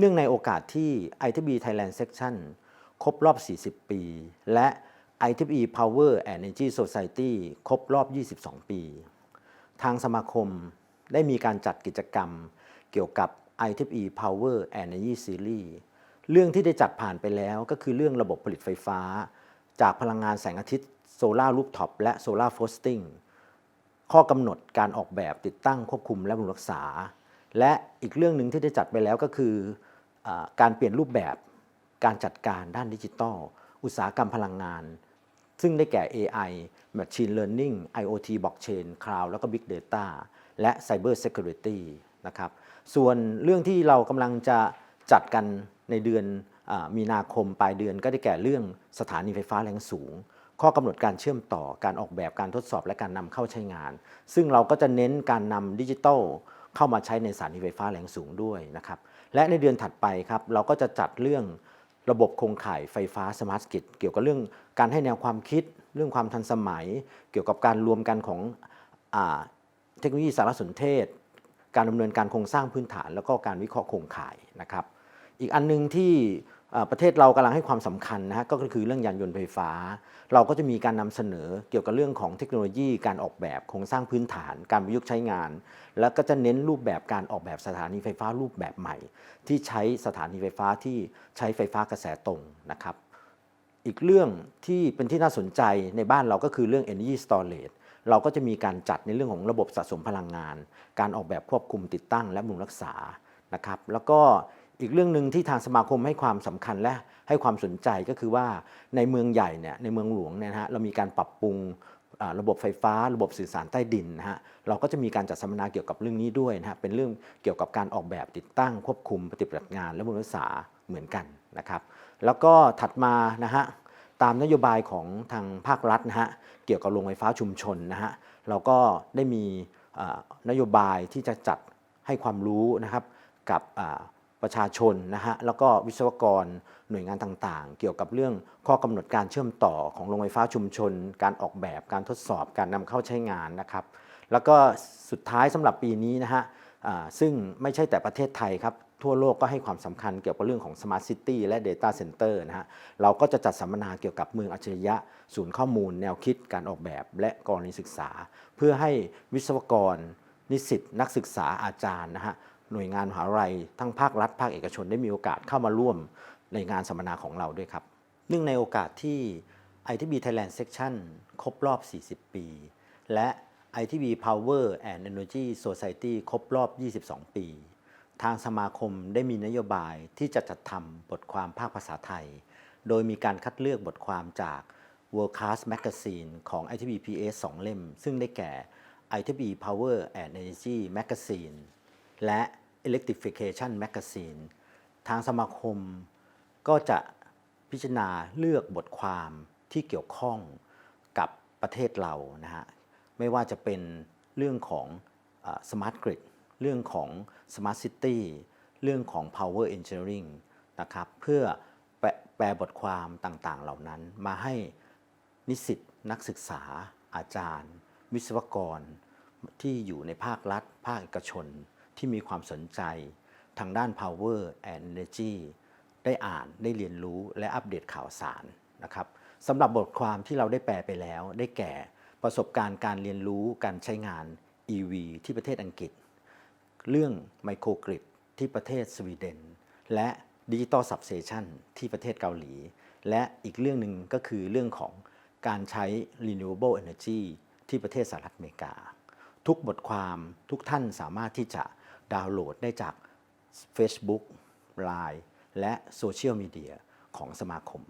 เนื่องในโอกาสที่ ITB Thailand Section ครบรอบ 40 ปี และ ITB Power and Energy Society ครบรอบ 22 ปี ทางสมาคมได้มีการจัดกิจกรรมเกี่ยวกับ ITB Power and Energy Series เรื่องที่ได้จัดผ่านไปแล้วก็คือเรื่องระบบผลิตไฟฟ้า จากพลังงานแสงอาทิตย์โซลารูฟท็อปและโซลาร์โฟสติ้งข้อกำหนดการออกแบบติดตั้งควบคุมและบำรุงรักษา และอีกเรื่องหนึ่งที่ได้จัดไปแล้วก็คือ การเปลี่ยนรูปแบบการจัดการด้านดิจิทัล อุตสาหกรรมพลังงาน ซึ่งได้แก่ AI Machine Learning IoT Blockchain Cloud แล้วก็ Big Data และ Cyber Security นะครับส่วนเรื่องที่เรากำลังจะจัดกันในเดือนอมีนาคมปลายเดือนก็ได้แก่เรื่องสถานีไฟฟ้าแรงสูง ข้อกำหนดการเชื่อมต่อการออกแบบการทดสอบและการนำเข้าใช้งาน ซึ่งเราก็จะเน้นการนำดิจิทัล เข้ามาใช้ในสถานีไฟฟ้าแรงสูงด้วยนะครับและในเดือนถัดไปครับเราก็จะจัดเรื่องระบบโครงข่ายไฟฟ้าสมาร์ทกิจเกี่ยวกับเรื่องการให้แนวความคิด เรื่องความทันสมัย เกี่ยวกับการรวมกันของอเทคโนโลยีสารสนเทศ การดำเนินการโครงสร้างพื้นฐาน แล้วก็การวิเคราะห์โครงข่ายนะครับ อีกอันหนึงที่ ประเทศเรากำลังให้ความสำคัญนะฮะก็คือเรื่องยานยนต์ไฟฟ้า เราก็จะมีการนำเสนอเกี่ยวกับเรื่องของเทคโนโลยีการออกแบบโครงสร้างพื้นฐาน การประยุกต์ใช้งาน แล้วก็จะเน้นรูปแบบการออกแบบสถานีไฟฟ้ารูปแบบใหม่ ที่ใช้สถานีไฟฟ้าที่ใช้ไฟฟ้ากระแสตรงนะครับ อีกเรื่องที่เป็นที่น่าสนใจในบ้านเราก็คือเรื่อง energy storage เราก็จะมีการจัดในเรื่องของระบบสะสมพลังงาน การออกแบบควบคุมติดตั้งและบำรุงรักษานะครับ แล้วก็ อีกเรื่องหนึ่งที่ทางสมาคมให้ความสำคัญและให้ความสนใจก็คือว่าในเมืองใหญ่เนี่ยในเมืองหลวงเนี่ยนะฮะเรามีการปรับปรุงระบบไฟฟ้า ระบบสื่อสารใต้ดินนะฮะเราก็จะมีการจัดสัมมนาเกี่ยวกับเรื่องนี้ด้วยนะฮะเป็นเรื่องเกี่ยวกับการออกแบบติดตั้งควบคุมปฏิบัติงาน และบรุงรักษาเหมือนกันนะครับ แล้วก็ถัดมานะฮะตามนโยบายของทางภาครัฐนะฮะเกี่ยวกับโรงไฟฟ้าชุมชนนะฮะเราก็ได้มีนโยบายที่จะจัดให้ความรู้นะครับกับ ประชาชนนะฮะแล้วก็วิศวกรหน่วยงานต่างๆ เกี่ยวกับเรื่องข้อกำหนดการเชื่อมต่อของโรงไฟฟ้าชุมชน การออกแบบการทดสอบการนำเข้าใช้งานนะครับ แล้วก็สุดท้ายสำหรับปีนี้นะฮะซึ่งไม่ใช่แต่ประเทศไทยครับ ทั่วโลกก็ให้ความสำคัญเกี่ยวกับเรื่องของ Smart City และ Data Center นะฮะเราก็จะจัดสัมมนาเกี่ยวกับเมืองอัจฉริยะ ศูนย์ข้อมูล แนวคิดการออกแบบ และกรณีศึกษา เพื่อให้วิศวกร นิสิตนักศึกษาอาจารย์นะฮะ หน่วยงานมหาวิทยาลัยทั้งภาครัฐ ภาคเอกชนได้มีโอกาสเข้ามาร่วมในงานสัมมนาของเราด้วยครับเนื่องในโอกาสที่ ITB Thailand Section ครบรอบ 40 ปี และ ITB Power and Energy Society ครบรอบ 22 ปี ทางสมาคมได้มีนโยบายที่จะจัดทำบทความภาคภาษาไทย โดยมีการคัดเลือกบทความจาก World Class Magazine ของ ITB PS 2 เล่ม ซึ่งได้แก่ ITB Power and Energy Magazine และ Electrification Magazine ทางสมาคมก็จะพิจารณาเลือกบทความที่เกี่ยวข้องกับประเทศเรานะฮะไม่ว่าจะเป็นเรื่องของสมาร์ทกริดเรื่องของ Smart City เรื่องของ Power Engineering นะครับเพื่อแปลแปลบทความต่างๆ เหล่านั้นมาให้นิสิตนักศึกษาอาจารย์ วิศวกรที่อยู่ในภาครัฐ ภาคเอกชน ที่มีความสนใจทางด้าน Power and Energy ได้อ่านได้เรียนรู้และอัปเดตข่าวสารนะครับสำหรับบทความที่เราได้แปลไปแล้ว ได้แก่ประสบการณ์การเรียนรู้การใช้งาน EV ที่ประเทศอังกฤษ เรื่องไมโครกริดที่ประเทศสวีเดน และดิจิตอล s ับเ a ชันที่ประเทศเกาหลี และอีกเรื่องหนึ่งก็คือเรื่องของการใช้ renewable energy ที่ประเทศสหรัฐอเมริกา ทุกบทความทุกท่านสามารถที่จะ ดาวน์โหลดได้จาก Facebook Line และโซเชียลมีเดียของสมาคม